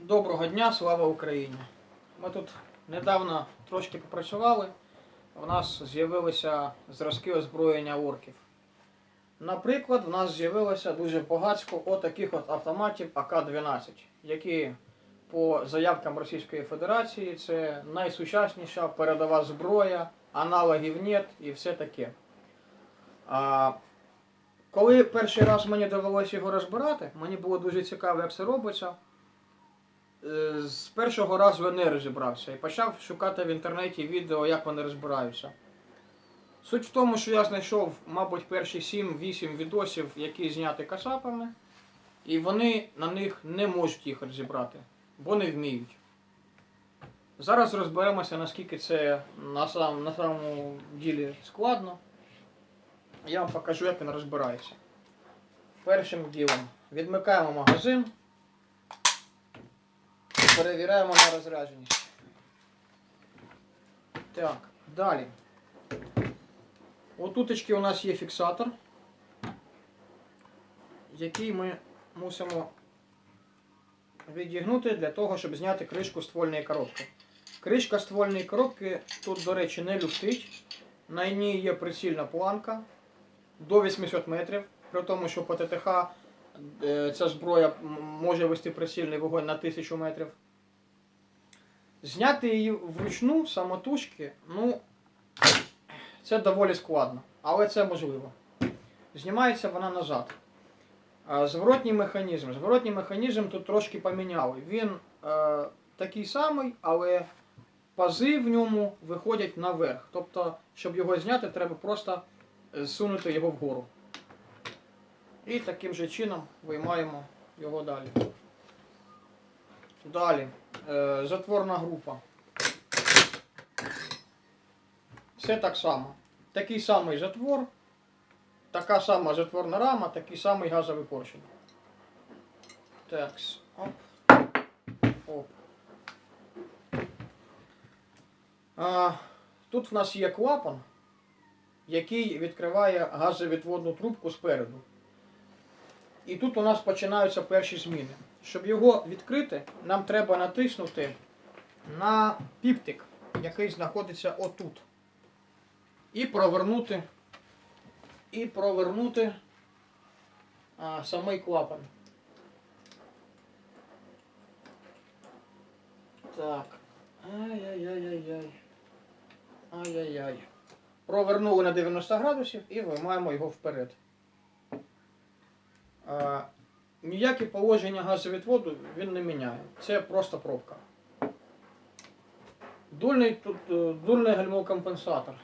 Доброго дня, слава Україні! Ми тут недавно трошки попрацювали. У нас з'явилися зразки озброєння орків. Наприклад, в нас з'явилося дуже багатько отаких от автоматів АК-12, які по заявкам Російської Федерації це найсучасніша передова зброя, аналогів нет і все таке. А, коли перший раз мені довелося його розбирати, мені було дуже цікаво, як це робиться. Е, З першого разу я не розібрався і почав шукати в інтернеті відео, як вони розбираються. Суть в тому, що я знайшов, мабуть, перші 7-8 відосів, які зняті касапами, і вони на них не можуть їх розібрати, бо не вміють. Зараз розберемося, наскільки це на, сам, на самому ділі складно. Я вам покажу, як він розбирається. Першим ділом відмикаємо магазин. Перевіряємо на розрядженість. Так, далі. Отуточки у нас є фіксатор, який ми мусимо відігнути для того, щоб зняти кришку ствольної коробки. Кришка ствольної коробки тут, до речі, не люфтить. На ній є прицільна планка до 800 метрів, при тому, що по ТТХ е, ця зброя може вести прицільний вогонь на 1000 метрів. Зняти її вручну самотужки, ну, це доволі складно, але це можливо. Знімається вона назад. Зворотній механізм. Зворотній механізм тут трошки поміняли. Він е, такий самий, але пази в ньому виходять наверх. Тобто, щоб його зняти, треба просто зсунути його вгору. І таким же чином виймаємо його далі. Далі. Е, затворна група. Все так само. Такий самий затвор, така сама затворна рама, такий самий газовий поршень. Так, оп. Оп. А, тут в нас є клапан, який відкриває газовідводну трубку спереду. І тут у нас починаються перші зміни. Щоб його відкрити, нам треба натиснути на піптик, який знаходиться отут. І провернути, і провернути а, самий клапан. Так. Ай-яй-яй-яй-яй. Ай-яй-яй. Провернули на 90 градусів і виймаємо його вперед. А, ніякі положення газовідводу він не міняє. Це просто пробка. Дульний, тут, е, дульний гальмокомпенсатор.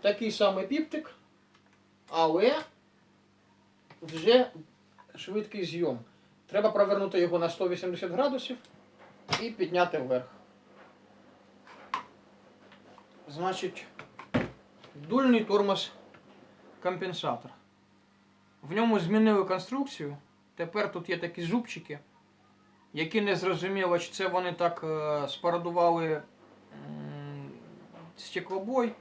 Такий самий піптик, але вже швидкий зйом. Треба провернути його на 180 градусів і підняти вверх. Значить, дульний тормоз компенсатор. В ньому змінили конструкцію. Тепер тут є такі зубчики, які не зрозуміло, чи це вони так е, спорадували м, стеклобой,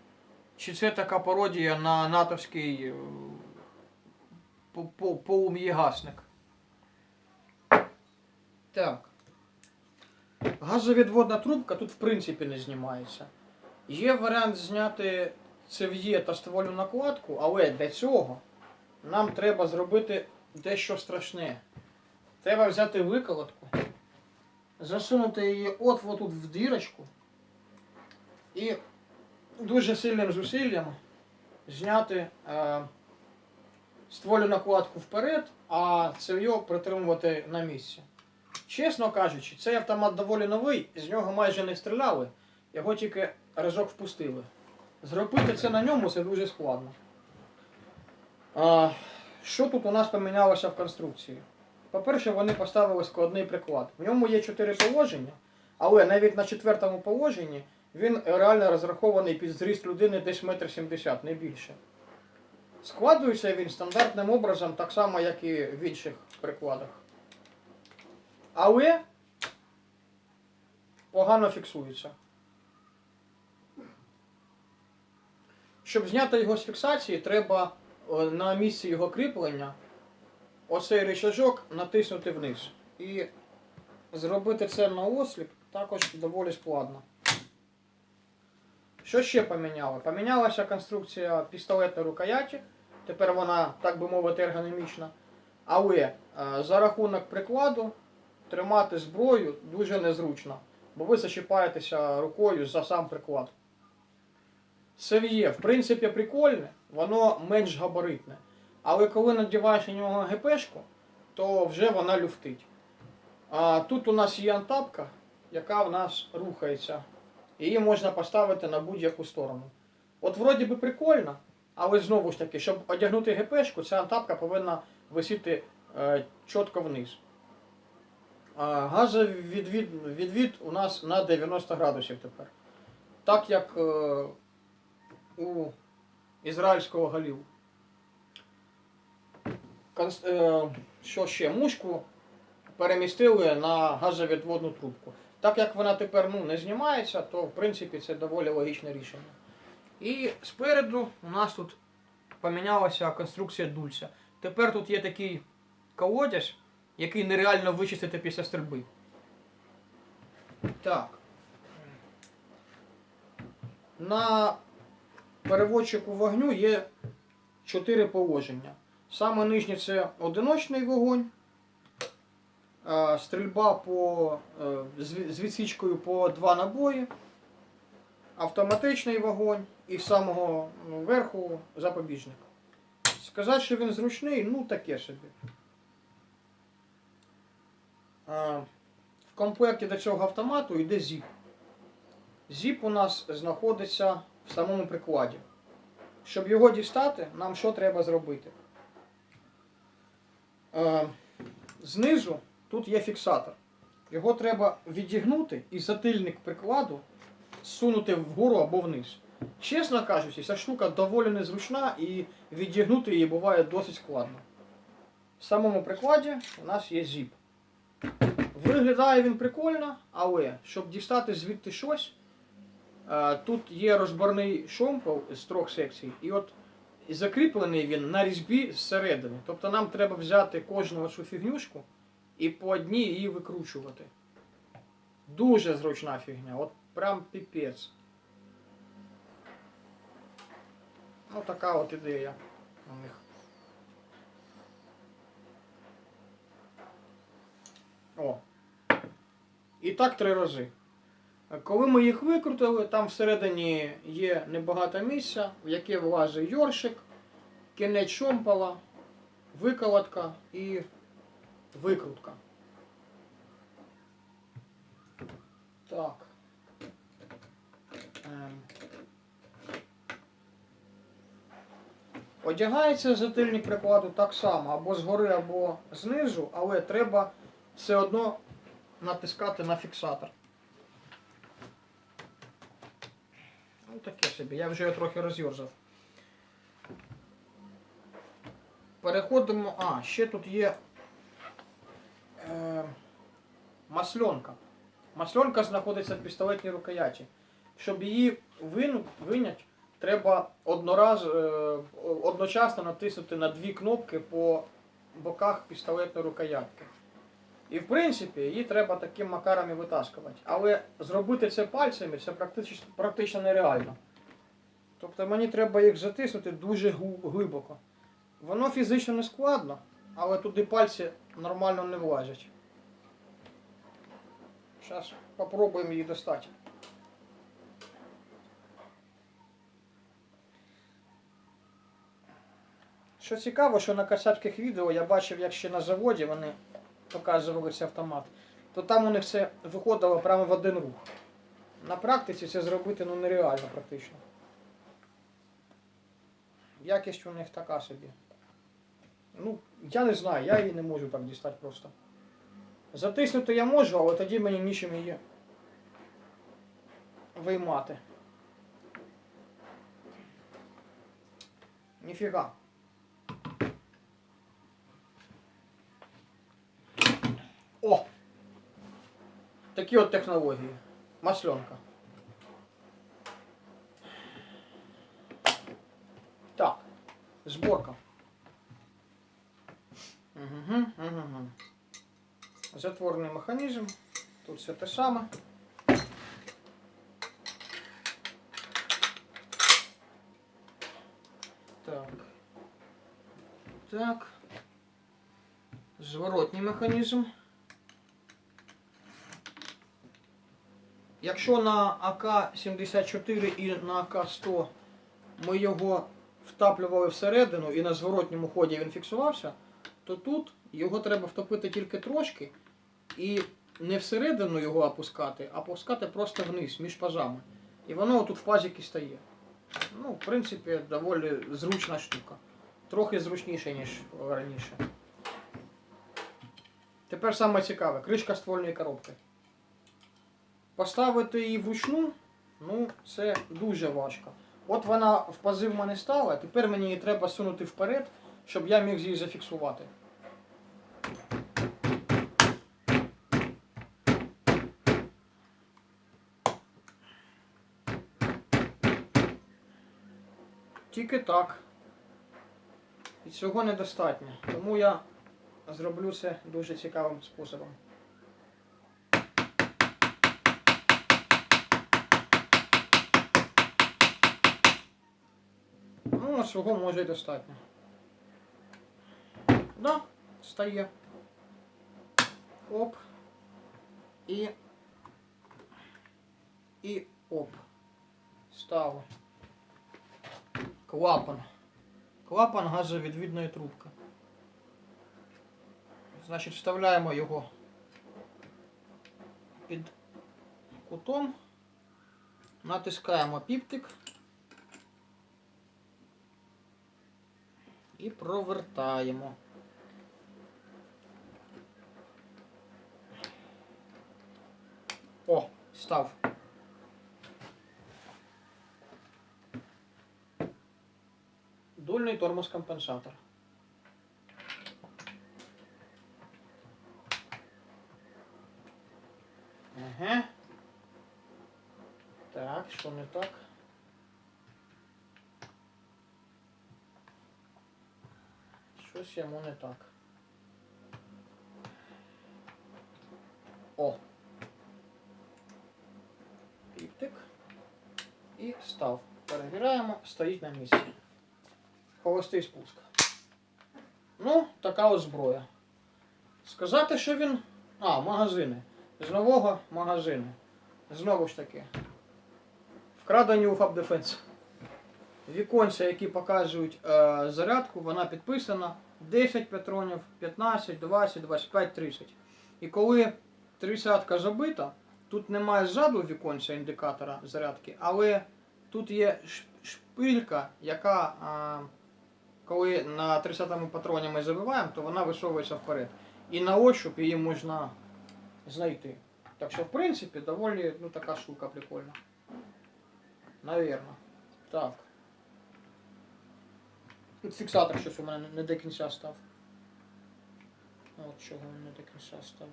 чи це така пародія на натовський е, по- по- полум'єгасник. Так. Газовідводна трубка тут в принципі не знімається. Є варіант зняти цев'є та ствольну накладку, але для цього нам треба зробити дещо страшне. Треба взяти виколотку, засунути її от отут в дірочку і дуже сильним зусиллям зняти е, стволю накладку вперед, а цев'йо притримувати на місці. Чесно кажучи, цей автомат доволі новий, з нього майже не стріляли, його тільки разок впустили. Зробити це на ньому це дуже складно. А, що тут у нас помінялося в конструкції? По-перше, вони поставили складний приклад. В ньому є чотири положення, але навіть на четвертому положенні він реально розрахований під зріст людини десь метр сімдесят, не більше. Складується він стандартним образом, так само, як і в інших прикладах. Але погано фіксується. Щоб зняти його з фіксації, треба на місці його кріплення оцей рычажок натиснути вниз. І зробити це на осліп також доволі складно. Що ще поміняли? Помінялася конструкція пістолетної рукояті. Тепер вона, так би мовити, ергономічна. Але е, за рахунок прикладу тримати зброю дуже незручно, бо ви зачіпаєтеся рукою за сам приклад. Сев'є, в принципі, прикольне, воно менш габаритне. Але коли надіваєш на нього ГПшку, то вже вона люфтить. А тут у нас є антапка, яка в нас рухається. Її можна поставити на будь-яку сторону. От вроді би прикольно, але знову ж таки, щоб одягнути ГПшку, ця антапка повинна висіти е, чітко вниз. А газовідвід відвід у нас на 90 градусів тепер. Так як е, у ізраїльського галів. Е, що ще? Мушку перемістили на газовідводну трубку. Так як вона тепер ну, не знімається, то в принципі це доволі логічне рішення. І спереду у нас тут помінялася конструкція дульця. Тепер тут є такий колодязь, який нереально вичистити після стрільби. Так. На переводчику вогню є чотири положення. Саме нижнє це одиночний вогонь, стрільба по, е, з ві- відсічкою по два набої, автоматичний вогонь і з самого ну, верху запобіжник. Сказати, що він зручний, ну таке собі. В комплекті до цього автомату йде зіп. Зіп у нас знаходиться в самому прикладі. Щоб його дістати, нам що треба зробити? Е, знизу тут є фіксатор. Його треба відігнути і затильник прикладу сунути вгору або вниз. Чесно кажучи, ця штука доволі незручна і відігнути її буває досить складно. В самому прикладі у нас є зіп. Виглядає він прикольно, але щоб дістати звідти щось, тут є розборний шомпол з трьох секцій, і от закріплений він на різьбі зсередини. Тобто нам треба взяти кожну цю фігнюшку і по одній її викручувати. Дуже зручна фігня, от прям піпець. Ну така от ідея у них. О. І так три рази. Коли ми їх викрутили, там всередині є небагато місця, в яке влазить йоршик, кінець шомпола, виколотка і викрутка. Так. Ем. Одягається затильник прикладу так само, або згори, або знизу, але треба все одно натискати на фіксатор. Ну таке собі, я вже його трохи роз'yorзав. Переходимо. А, ще тут є е, масльонка. Масльонка знаходиться в пістолетній рукояті. Щоб її вину, виняти, треба однораз, е, одночасно натиснути на дві кнопки по боках пістолетної рукоятки. І в принципі її треба таким макаром і витаскувати. Але зробити це пальцями це практично, практично нереально. Тобто мені треба їх затиснути дуже глибоко. Воно фізично не складно, але туди пальці нормально не влазять. Зараз спробуємо її достати. Що цікаво, що на касацьких відео я бачив, як ще на заводі вони показували цей автомат, то там у них це виходило прямо в один рух. На практиці це зробити ну, нереально практично. Якість у них така собі. Ну, я не знаю, я її не можу так дістати просто. Затиснути я можу, але тоді мені нічим її виймати. Ніфіга. О! Такі от технології. Масленка. Так. Зборка. Угу, угу. затворний механізм. Тут все те саме. Так. Так. Зворотній механізм. Якщо на АК-74 і на АК-100 ми його втаплювали всередину і на зворотньому ході він фіксувався, то тут його треба втопити тільки трошки і не всередину його опускати, а опускати просто вниз, між пазами. І воно тут в пазіки стає. Ну, в принципі, доволі зручна штука. Трохи зручніше, ніж раніше. Тепер саме цікаве, кришка ствольної коробки. Поставити її вручну, ну, це дуже важко. От вона в пази в мене стала, тепер мені її треба сунути вперед, щоб я міг її зафіксувати. Тільки так. І цього недостатньо. Тому я зроблю це дуже цікавим способом. Ну, цього може і достатньо. Да, стає. Оп. І. І оп. Стало. Клапан. Клапан газовідвідної трубки. Значить, вставляємо його під кутом, натискаємо піптик і провертаємо. О, став. Дульний тормоз-компенсатор. Ага. Так, що не так? Щось йому не так. О. Піптик. І став. Перевіряємо, стоїть на місці. Холостий спуск. Ну, така от зброя. Сказати, що він. А, магазини. З нового магазину. Знову ж таки. Вкрадені у Fab Defense. Віконця, які показують е, зарядку, вона підписана 10 патронів, 15, 20, 25, 30. І коли 30 забита, тут немає ззаду віконця індикатора зарядки, але тут є шпилька, яка, е, коли на 30-му патроні ми забиваємо, то вона висовується вперед. І на ощуп її можна знайти. Так що, в принципі, доволі ну, така штука прикольна. Навірно. Так. Тут фіксатор щось у мене не до кінця став. От чого він не до кінця став.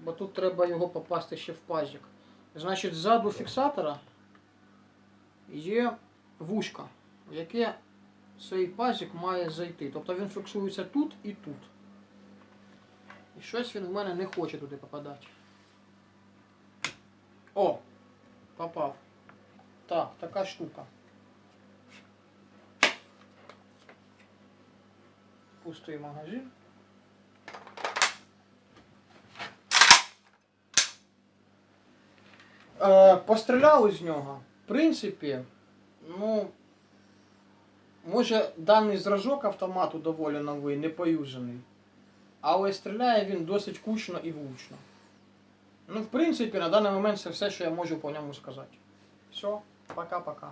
Бо тут треба його попасти ще в пазик. Значить, ззаду фіксатора є вушка, в яке цей пазик має зайти. Тобто він фіксується тут і тут. І щось він в мене не хоче туди попадати. О! Попав. Так, така штука. Пустий магазин. Е, постріляли з нього. В принципі, ну, може даний зразок автомату доволі новий, не поюзаний. Але стріляє він досить кучно і влучно. Ну, в принципі, на даний момент це все, що я можу по ньому сказати. Все, пока-пока.